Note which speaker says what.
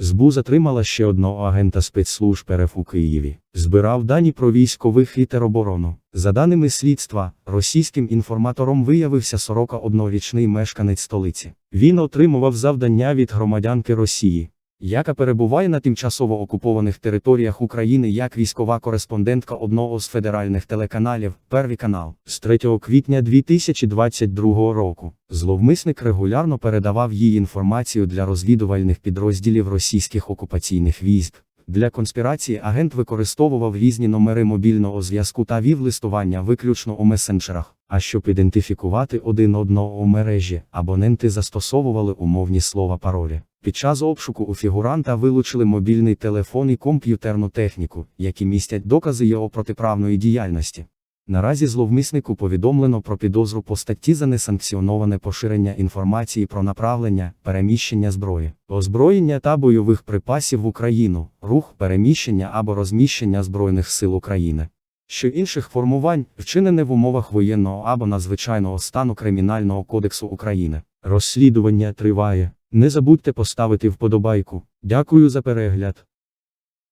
Speaker 1: СБУ затримала ще одного агента спецслужб РФ у Києві. Збирав дані про військових і тероборону. За даними слідства, російським інформатором виявився 41-річний мешканець столиці. Він отримував завдання від громадянки Росії, яка перебуває на тимчасово окупованих територіях України як військова кореспондентка одного з федеральних телеканалів, Первий канал, з 3 квітня 2022 року. Зловмисник регулярно передавав їй інформацію для розвідувальних підрозділів російських окупаційних військ. Для конспірації агент використовував різні номери мобільного зв'язку та вів листування виключно у месенджерах. А щоб ідентифікувати один одного у мережі, абоненти застосовували умовні слова паролі. Під час обшуку у фігуранта вилучили мобільний телефон і комп'ютерну техніку, які містять докази його протиправної діяльності. Наразі зловмиснику повідомлено про підозру по статті за несанкціоноване поширення інформації про направлення, переміщення зброї, озброєння та бойових припасів в Україну, рух, переміщення або розміщення Збройних сил України. Що інших формувань, вчинене в умовах воєнного або надзвичайного стану Кримінального кодексу України. Розслідування триває. Не забудьте поставити вподобайку. Дякую за перегляд.